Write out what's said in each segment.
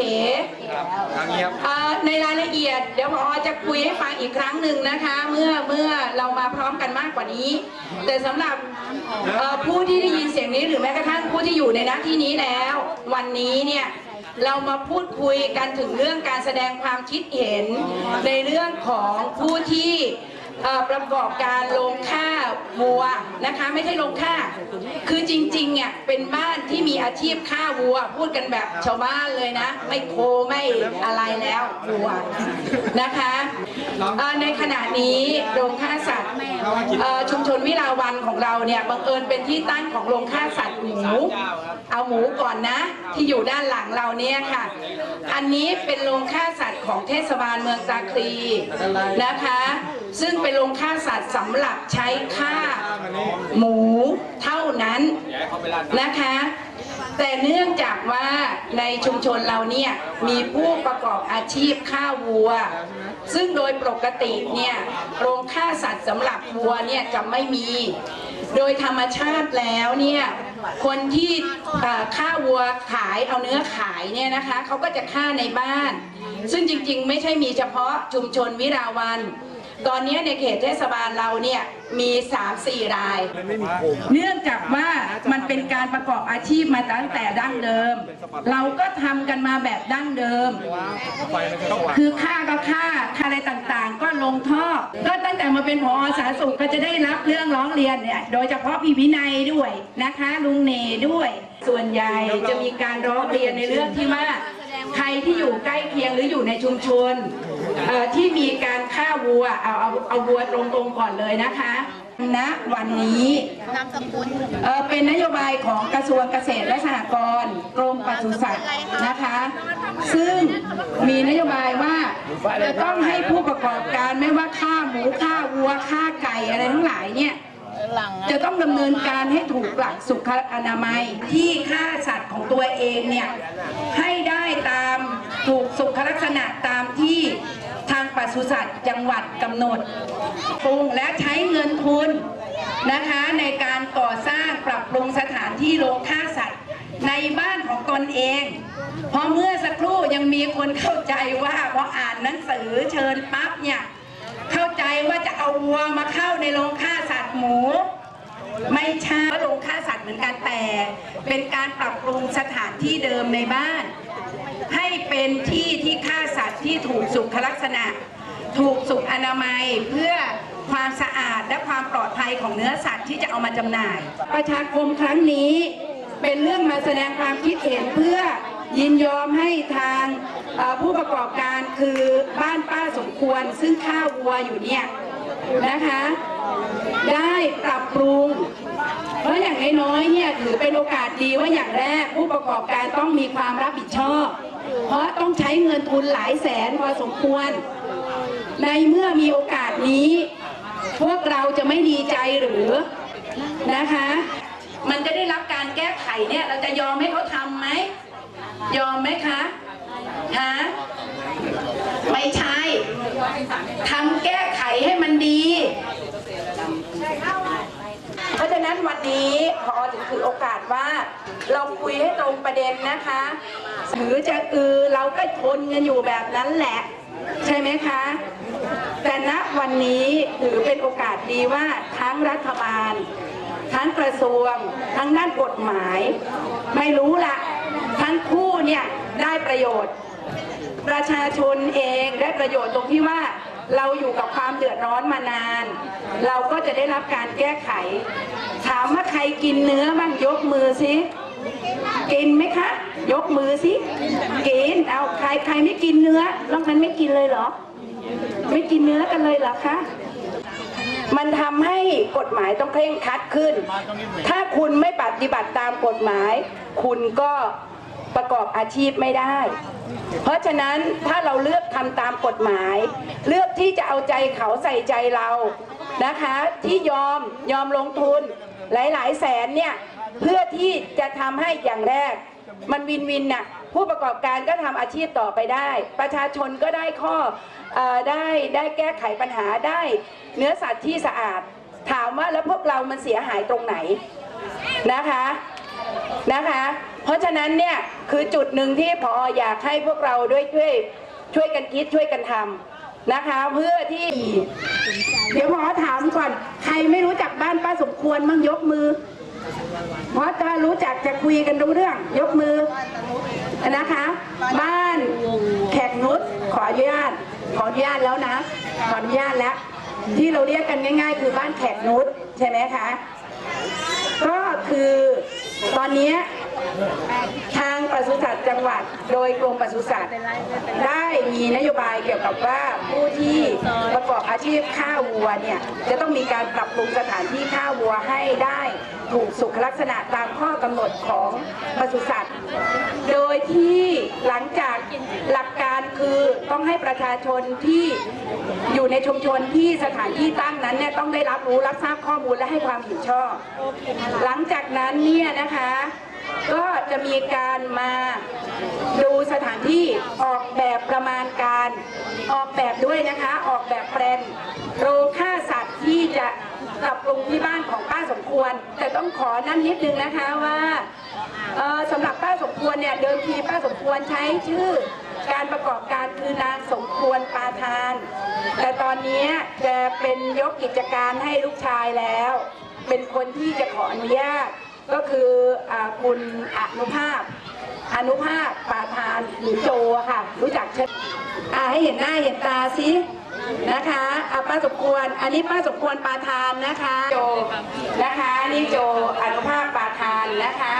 เป๋ทางนี้ครับเอ่อในรายละเอียด เดี๋ยวพอจะคุยให้ฟังอีกครั้งหนึ่งนะคะ เมื่อเมื่อเรามาพร้อมกันมากกว่านี้ แต่สำหรับเอ่อผู้ที่ได้ยินเสียงนี้หรือแม้กระทั่งผู้ที่อยู่ในหน้าที่นี้แล้ว วันนี้เนี่ยเรามาพูดคุยกันถึงเรื่องการแสดงความคิดเห็นในเรื่องของผู้ที่เอ่อ ประกอบการลงค่าวัวนะคะ ไม่ใช่ลงค่า คือจริงๆเนี่ยเป็นบ้านที่มีอาชีพฆ่าวัว พูดกันแบบชาวบ้านเลยนะ ไม่โคไม่อะไรแล้ววัวนะคะในขณะนี้โรงฆ่าสัตว์ชุมชนวิลาวันของเราเนี่ยบังเอิญเป็นที่ตั้งของโรงฆ่าสัตว์หมูเอาหมูก่อนนะ ที่อยู่ด้านหลังเราเนี่ยค่ะ อันนี้เป็นโรงฆ่าสัตว์ของเทศบาลเมืองตาคลีนะคะ ซึ่งเป็นโรงฆ่าสัตว์สำหรับใช้ฆ่าหมูเท่านั้นนะคะ แต่เนื่องจากว่าในชุมชนเราเนี่ยมีผู้ประกอบอาชีพฆ่าวัว ซึ่งโดยปกติเนี่ยโรงฆ่าสัตว์สำหรับวัวเนี่ยจะไม่มี โดยธรรมชาติแล้วเนี่ยคนที่ฆ่าวัวขายเอาเนื้อขายเนี่ยนะคะเขาก็จะฆ่าในบ้าน ซึ่งจริงๆ ไม่ใช่มีเฉพาะชุมชนวิราวัน ตอนนี้ในเขตเทศบาลเราเนี่ยมี 3-4 ราย เนื่องจากว่ามันเป็นการประกอบอาชีพมาตั้งแต่ดั้งเดิม เราก็ทำกันมาแบบดั้งเดิม คือค่าก็ค่าค่าอะไรต่างๆ ก็ลงท่อ ก็ตั้งแต่มาเป็นพอสาธารณสุขก็จะได้รับเรื่องร้องเรียนเนี่ยโดยเฉพาะพี่วินัยด้วยนะคะ ลุงเนด้วย ส่วนใหญ่จะมีการร้องเรียนในเรื่องที่ว่า ใครที่อยู่ใกล้เคียงหรืออยู่ในชุมชนเอ่อที่มีการฆ่าวัวเอาเอาเอาวัวตรงๆก่อนเลยนะคะณวันนี้นามสกุลเอ่อเป็นนโยบายของกระทรวงเกษตรและสหกรณ์กรมปศุสัตว์นะคะ ซึ่งมีนโยบายว่าจะต้องให้ผู้ประกอบการไม่ว่าค่าหมูค่าวัวค่าไก่อะไรทั้งหลายเนี่ยหลัง จะต้องดำเนินการให้ถูกหลักสุขอนามัยที่ฆ่าสัตว์ของตัวเองเนี่ยให้ได้ตามถูกสุขลักษณะตามที่ทางปศุสัตว์จังหวัดกำหนดปรุงและใช้เงินทุนนะคะในการก่อสร้างปรับปรุงสถานที่โรงฆ่าสัตว์ในบ้านของตนเอง เพราะเมื่อสักครู่ยังมีคนเข้าใจว่าพออ่านหนังสือเชิญปั๊บเนี่ย ใจว่าจะเอาวัวมาเข้าในโรงฆ่าสัตว์หมู ไม่ใช่ว่าโรงฆ่าสัตว์เหมือนกันแต่ เป็นการปรับปรุงสถานที่เดิมในบ้าน ให้เป็นที่ที่ฆ่าสัตว์ที่ถูกสุขลักษณะ ถูกสุขอนามัยเพื่อความสะอาดและความปลอดภัยของเนื้อสัตว์ที่จะเอามาจำหน่าย ประชาคมครั้งนี้เป็นเรื่องมาแสดงความคิดเห็นเพื่อยินยอมให้ทาง ผู้ประกอบการคือบ้านป้าสมควร ซึ่งฆ่าวัวอยู่เนี่ยนะคะ ได้ปรับปรุง เพราะอย่างน้อยๆเนี่ยถือเป็นโอกาสดีว่าอย่างแรกผู้ประกอบการต้องมีความรับผิดชอบ เพราะต้องใช้เงินทุนหลายแสนพอสมควร ในเมื่อมีโอกาสนี้ พวกเราจะไม่ดีใจหรือนะคะ มันจะได้รับการแก้ไขเนี่ยเราจะยอมให้เขาทำไหมยอมไหมคะ ฮะไม่ใช่ทำแก้ไขให้มันดี เพราะฉะนั้นวันนี้พอถึงถือโอกาสว่า เราคุยให้ตรงประเด็นนะคะถือจะอือเราก็ทนกันอยู่แบบนั้นแหละ ใช่ไหมคะ แต่ณวันนี้ถือเป็นโอกาสดีว่าทั้งรัฐบาล ทั้งกระทรวง ทั้งด้านกฎหมาย ไม่รู้ละทั้งคู่เนี่ย ได้ประโยชน์ ประชาชนเองได้ประโยชน์ตรงที่ว่าเราอยู่กับความเดือดร้อนมานาน เราก็จะได้รับการแก้ไข ถามว่าใครกินเนื้อบ้างยกมือสิกินไหมคะ ยกมือสิกินเอาใครใครไม่กินเนื้อนอกนั้นไม่กินเลยเหรอ ไม่กินเนื้อกันเลยเหรอคะมันทำให้กฎหมายต้องเคร่งครัดขึ้น ถ้าคุณไม่ปฏิบัติตามกฎหมาย คุณก็ ประกอบอาชีพไม่ได้ เพราะฉะนั้นถ้าเราเลือกทำตามกฎหมาย เลือกที่จะเอาใจเขาใส่ใจเรานะคะ ที่ยอมยอมลงทุนหลาย ๆ แสนเนี่ยเพื่อที่จะทำให้อย่างแรก มันวินวินน่ะผู้ประกอบการก็ทำอาชีพต่อไปได้ ประชาชนก็ได้ข้ออได้ได้แก้ไขปัญหาได้เนื้อสัตว์ที่สะอาด ถามว่าแล้วพวกเรามันเสียหายตรงไหนนะคะ นะคะ เพราะฉะนั้นเนี่ยคือจุดหนึ่งที่พออยากให้พวกเราด้วยช่วยช่วยกันคิดช่วยกันทำนะคะ เพื่อที่ เดี๋ยวพอถามก่อน ใครไม่รู้จักบ้านป้าสมควรมั่งยกมือเพราะถ้ารู้จักจะคุยกันรู้เรื่อง ยกมือนะคะ บ้านแขกนุชขออนุญาตขออนุญาตแล้วนะ ขออนุญาตแล้ว ที่เราเรียกกันง่าย ๆ คือบ้านแขกนุชใช่ไหมคะ ก็คือ ตอนนี้ทางปศุสัตว์จังหวัด โดยกรมปศุสัตว์ได้มีนโยบายเกี่ยวกับว่าผู้ที่ประกอบอาชีพฆ่าวัวเนี่ยจะต้องมีการปรับปรุงสถานที่ฆ่าวัวให้ได้ ถูกสุขลักษณะตามข้อกำหนดของปศุสัตว์ โดยที่หลังจากหลักการคือต้องให้ประชาชนที่อยู่ในชุมชนที่สถานที่ตั้งนั้นเนี่ยต้องได้รับรู้รับทราบข้อมูลและให้ความเห็นชอบ หลังจากนั้นเนี่ยนะคะก็จะมีการมาดูสถานที่ออกแบบประมาณการออกแบบด้วยนะคะ ออกแบบแปลนโรงฆ่าสัตว์ที่จะ ปรับปรุงที่บ้านของป้าสมควร แต่ต้องขอนั่นนิดนึงนะคะว่าสำหรับป้าสมควรเนี่ยเดิมทีป้าสมควรใช้ชื่อการประกอบการคือนางสมควรปาทาน แต่ตอนนี้จะเป็นยกกิจการให้ลูกชายแล้ว เป็นคนที่จะขออนุญาตก็คืออคุณอนุภาพ อนุภาพปาทานหรือโจค่ะ รู้จักเช่นให้เห็นหน้าเห็นตาสิ นะคะอะป้าสมควร อันนี้ป้าสมควรปาทานนะคะ โจนะคะนี่โจอนุภาพปาทานนะคะ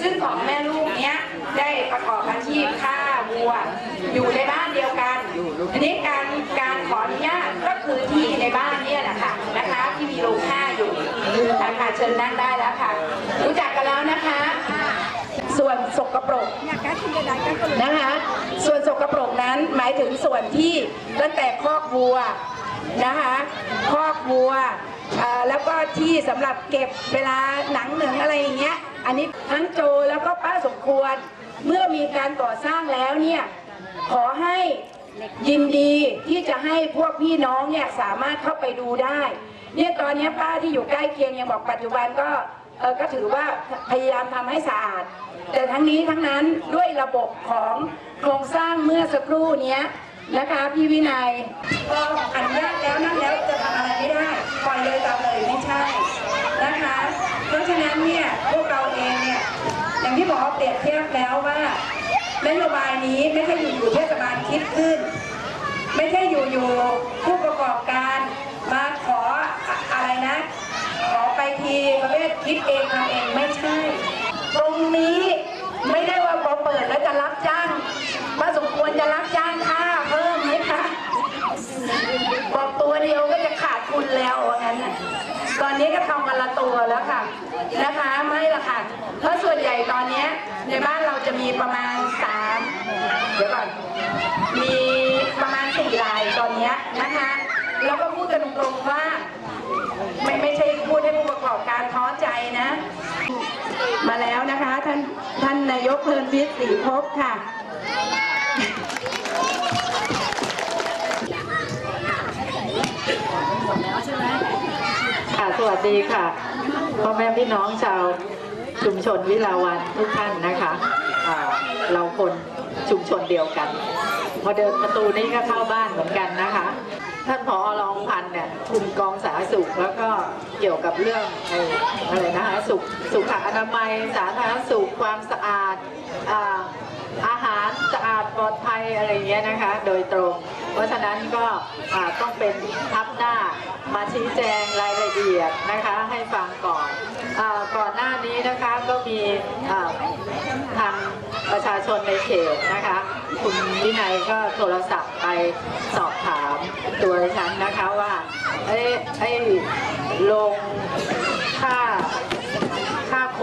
ซึ่งของแม่ลูกเนี้ยได้ประกอบอาชีพฆ่าวัว อยู่ในบ้านเดียวกันอันนี้การการขออนุญาตก็คือที่ในบ้านเนี่ยแหละค่ะนะคะ ที่มีโรงฆ่าอยู่นะคะเชิญนั่งได้แล้วค่ะ รู้จักกันแล้วนะคะ ส่วนสกปรกนะคะส่วนสกปรกนั้นหมายถึงส่วนที่ตั้งแต่คอกวัวนะคะคอกวัวอ่าแล้วก็ที่สำหรับเก็บเวลาหนังหนึ่งอะไรอย่างเงี้ยอันนี้ทั้งโจแล้วก็ป้าสมควรเมื่อมีการก่อสร้างแล้วเนี่ยขอให้ยินดีที่จะให้พวกพี่น้องเนี่ยสามารถเข้าไปดูได้ เนี่ยตอนนี้ป้าที่อยู่ใกล้เคียงยังบอกปัจจุบันก็ เออก็ถือว่าพยายามทำให้สะอาด แต่ทั้งนี้ทั้งนั้นด้วยระบบของโครงสร้างเมื่อสักครู่เนี้ยนะคะพี่วินัยก็อนุญาตแล้วนั่นแล้วจะทำอะไรไม่ได้ปล่อยเลยตามเลยไม่ใช่นะคะ เพราะฉะนั้นเนี่ยพวกเราเองเนี่ยอย่างที่หมอเปรียบเทียบแล้วว่านโยบายนี้ไม่ใช่อยู่ๆเทศบาลคิดขึ้น ไม่ใช่อยู่ๆผู้ประกอบการมาขออะอะไรนะ ขอ ไปทีประเภทคิดเองทำเองไม่ใช่ ตรงนี้ไม่ได้ว่าพอเปิดแล้วจะรับจ้างว่าสมควรจะรับจ้างค่าเพิ่มไหมคะบอกตัวเดียวก็จะขาดทุนแล้วว่างั้นนะตอนนี้ก็ทำกันละตัวแล้วค่ะนะคะไม่ละค่ะเพราะส่วนใหญ่ตอนนี้ในบ้านเราจะมีประมาณสามเดี๋ยวก่อนมีประมาณสี่รายตอนนี้นะคะแล้วก็พูดกันตรงๆว่า ไม่ไม่ใช่พูดให้ผู้ประกอบการท้อใจนะ มาแล้วนะคะ ท่านท่านนาย กเพลินพิษศรีภพค่ะ ค่ะ สวัสดีค่ะพ่อแม่พี่น้องชาวชุมชนวิลาวันทุกท่านนะคะอ่าเราคนชุมชนเดียวกัน พอเดินประตูนี้ก็เข้าบ้านเหมือนกันนะคะ ท่านผอรองพันธ์เนี่ยคุมกองสาธารณสุขแล้วก็เกี่ยวกับเรื่องอะไรนะคะสุขสุขอนามัยสาธารณสุขความสะอาดอ่าอาหารสะอาดปลอดภัยอะไรเงี้ยนะคะ โดยตรง เพราะฉะนั้นก็ ต้องเป็นทับหน้ามาชี้แจงรายละเอียดนะคะให้ฟังก่อนอก่อนหน้านี้นะคะก็มีทางประชาชนในเขตนะคะ คุณวินัยก็โทรศัพท์ไปสอบถามตัวฉันนะคะว่าไอ้ไอ้ลงค่าค่าโค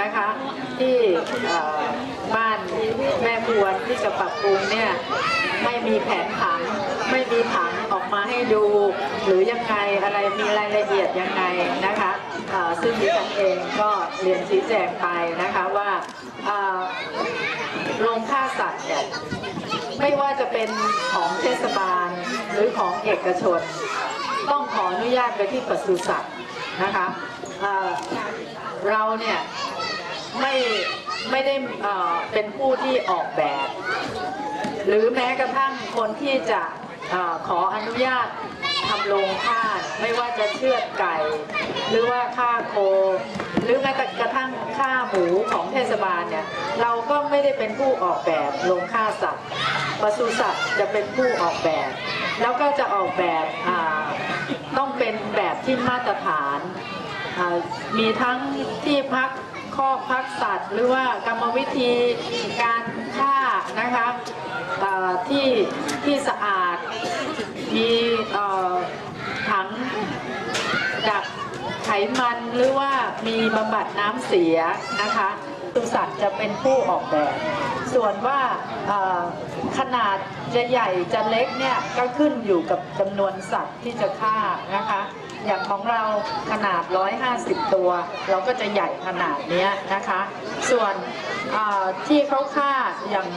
นะคะที่ บ้านแม่พวนที่จะปรับปรุงเนี่ยไม่มีแผนผัง ไม่มีผังออกมาให้ดู หรือยังไงอะไรมีรายละเอียดยังไงนะคะซึ่งดิฉันเองก็เรียนชี้แจงไปนะคะว่าโรงฆ่าสัตว์เนี่ยไม่ว่าจะเป็นของเทศบาลหรือของเอกชน ต้องขออนุญาตไปที่ปศุสัตว์นะคะเราเนี่ยไม่ ไม่ได้เป็นผู้ที่ออกแบบ หรือแม้กระทั่งคนที่จะอขออนุญาตทำโรงฆ่าไม่ว่าจะเชือดไก่ หรือว่าฆ่าโค หรือแม้กระทั่งฆ่าหมูของเทศบาลเนี่ยเราก็ไม่ได้เป็นผู้ออกแบบโรงฆ่าสัตว์ปศุสัตว์จะเป็นผู้ออกแบบ แล้วก็จะออกแบบต้องเป็นแบบที่มาตรฐานมีทั้งที่พัก ข้อพักสัตว์ หรือว่ากรรมวิธีการฆ่านะคะที่ที่สะอาด มีถังดักไขมันหรือว่ามีบำบัดน้ำเสียนะคะตุสัตว์จะเป็นผู้ออกแบบ ส่วนว่าขนาดจะใหญ่จะเล็กเนี่ยก็ขึ้นอยู่กับจำนวนสัตว์ที่จะฆ่านะคะ อย่างของเราขนาด 150 ตัว เราก็จะใหญ่ขนาดนี้นะคะ ส่วนที่เขาฆ่าอย่าง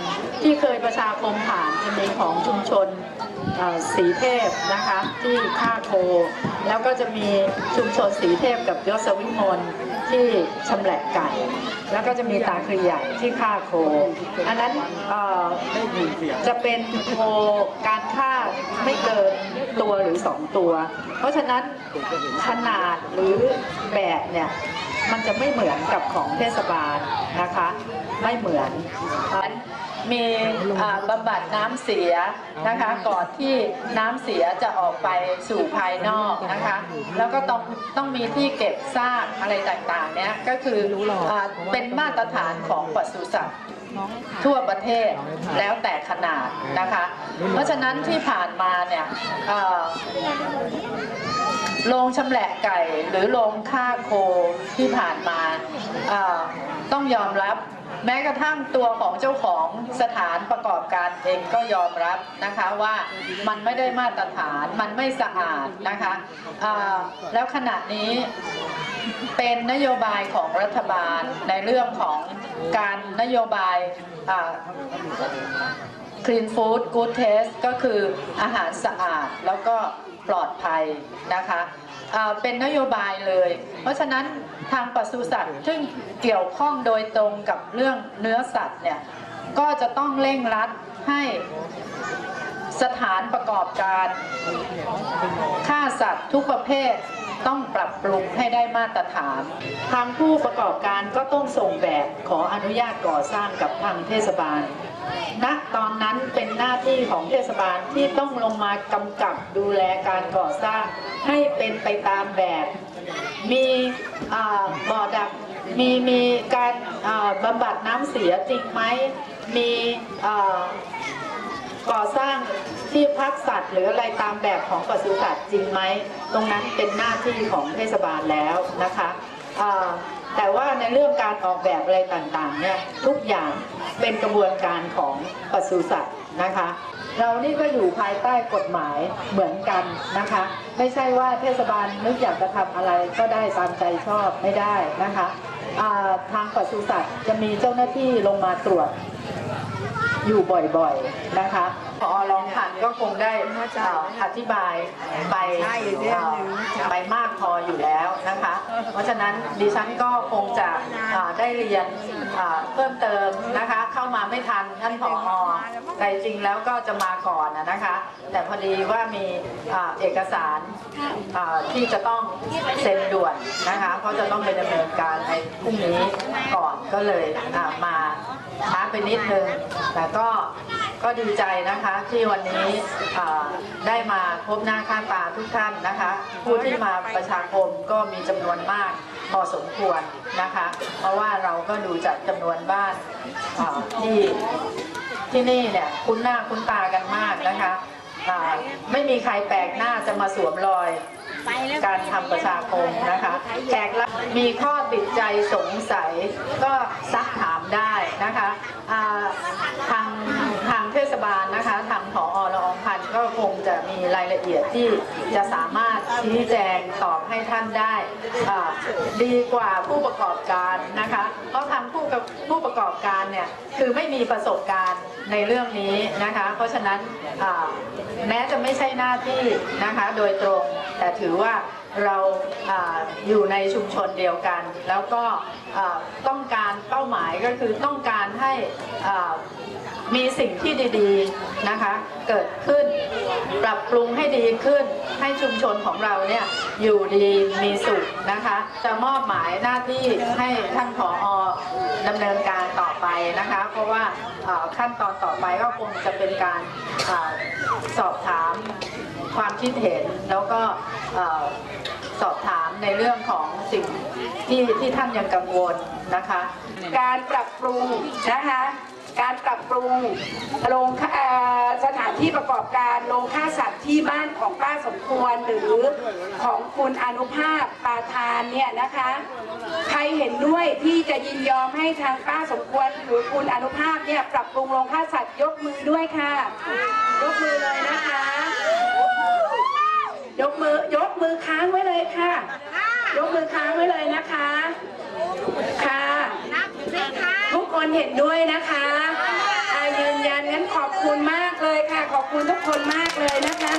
ที่เคยประชาคมผ่านจะมีของชุมชนสีเทพนะคะที่ฆ่าโคแล้วก็จะมีชุมชนสีเทพกับยศวิมลที่ชำแหละไก่ แล้วก็จะมีตาครีใหญ่ที่ฆ่าโค อันนั้นจะเป็นโคการฆ่าไม่เกินตัวหรือสองตัว เพราะฉะนั้นขนาดหรือแบบเนี่ยมันจะไม่เหมือนกับของเทศบาลนะคะ ไม่เหมือน มีอ่าบำบัดน้ำเสียนะคะ ก่อนที่น้ำเสียจะออกไปสู่ภายนอกนะคะ แล้วก็ต้องต้องมีที่เก็บซากอะไรต่างๆเนี้ยก็คืออาเป็นมาตรฐานของปศุสัตว์ ทั่วประเทศแล้วแต่ขนาดนะคะ เพราะฉะนั้นที่ผ่านมาเนี่ยเอ่อโรงชำแหละไก่หรือโรงฆ่าโคที่ผ่านมาเอ่อต้องยอมรับ แม้กระทั่งตัวของเจ้าของสถานประกอบการเองก็ยอมรับนะคะว่ามันไม่ได้มาตรฐานมันไม่สะอาดนะคะแล้วขณะนี้เป็นนโยบายของรัฐบาลในเรื่องของการนโยบาย Clean Food Good Taste ก็คืออาหารสะอาดแล้วก็ ปลอดภัยนะคะเป็นนโยบายเลย เพราะฉะนั้นทางปศุสัตว์ซึ่งเกี่ยวข้องโดยตรงกับเรื่องเนื้อสัตว์เนี่ยก็จะต้องเร่งรัดให้ สถานประกอบการฆ่าสัตว์ทุกประเภทต้องปรับปรุงให้ได้มาตรฐาน ทางผู้ประกอบการก็ต้องส่งแบบขออนุญาตก่อสร้างกับทางเทศบาลณตอนนั้นเป็นหน้าที่ของเทศบาลที่ต้องลงมากำกับดูแลการก่อสร้างให้เป็นไปตามแบบ มีอ่าบ่อดักมีมีการบำบัดน้ำเสียจริงไหม มีอ่า ก่อสร้างที่พักสัตว์หรืออะไรตามแบบของปศุสัตว์จริงไหม ตรงนั้นเป็นหน้าที่ของเทศบาลแล้วนะคะแต่ว่าในเรื่องการออกแบบอะไรต่างๆเนี่ยทุกอย่างเป็นกระบวนการของปศุสัตว์นะคะ เรานี่ก็อยู่ภายใต้กฎหมายเหมือนกันนะคะ ไม่ใช่ว่าเทศบาลนึกอยากจะทำอะไรก็ได้ตามใจชอบไม่ได้นะคะาทางปศุสัตว์จะมีเจ้าหน้าที่ลงมาตรวจ อยู่บ่อยๆนะคะพอรองผ่านก็คงได้อธิบายไปไปมากพออยู่แล้วนะคะ เพราะฉะนั้นดิฉันก็คงจะได้เรียนเพิ่มเติมนะคะ เข้ามาไม่ทันท่านผอแต่จริงแล้วก็จะมาก่อนนะคะ แต่พอดีว่ามีเอกสารที่จะต้องเซ็นด่วนนะคะ เพราะจะต้องไปดำเนินการในพรุ่งนี้ก่อนก็เลยมา ช้าไปนิดนึงแต่ก็ก็ดีใจนะคะที่วันนี้ได้มาพบหน้าค่าตาทุกท่านนะคะ ผู้ที่มาประชาคมก็มีจำนวนมากพอสมควรนะคะ เพราะว่าเราก็ดูจากจำนวนบ้านที่ที่นี่เนี่ยคุ้นหน้าคุ้นตากันมากนะคะ ไม่มีใครแปลกหน้าจะมาสวมรอย การทำประชาคมนะคะแขกรับมีข้อติดใจสงสัยก็ซักถามได้นะคะอ่าทางทางเทศบาลนะคะทางผอละอองพันธ์ ก็คงจะมีรายละเอียดที่จะสามารถชี้แจงตอบให้ท่านได้ดีกว่าผู้ประกอบการนะคะเพราะทางผู้ผู้ประกอบการเนี่ยคือไม่มีประสบการณ์ในเรื่องนี้นะคะ เพราะฉะนั้นแม้จะไม่ใช่หน้าที่นะคะโดยตรง แต่ถือว่าเราออยู่ในชุมชนเดียวกัน แล้วก็ต้องการเป้าหมายก็คือต้องการให้อา มีสิ่งที่ดีๆนะคะ เกิดขึ้น ปรับปรุงให้ดีขึ้น ให้ชุมชนของเราเนี่ยอยู่ดีมีสุขนะคะ จะมอบหมายหน้าที่ให้ท่านผอดำเนินการต่อไปนะคะ เพราะว่าขั้นตอนต่อไปก็คงจะเป็นการอสอบถามความคิดเห็นแล้วก็สอบถามในเรื่องของสิ่งที่ที่ท่านยังกังวลนะคะ การปรับปรุงนะคะ การปรับปรุงโรงฆ่าเอ่อสถานที่ประกอบการโรงฆ่าสัตว์ที่บ้านของป้าสมควรหรือของคุณอนุภาพปาทานเนี่ยนะคะ ใครเห็นด้วยที่จะยินยอมให้ทางป้าสมควร หรือคุณอนุภาพเนี่ยปรับปรุงโรงฆ่าสัตว์ยกมือด้วยค่ะ ยกมือเลยนะคะ ยกมือยกมือค้างไว้เลยค่ะ ยกมือค้างไว้เลยนะคะค่ะ ทุกคนเห็นด้วยนะคะอายืนยันงั้นขอบคุณมากเลยค่ะ ขอบคุณทุกคนมากเลยนะคะ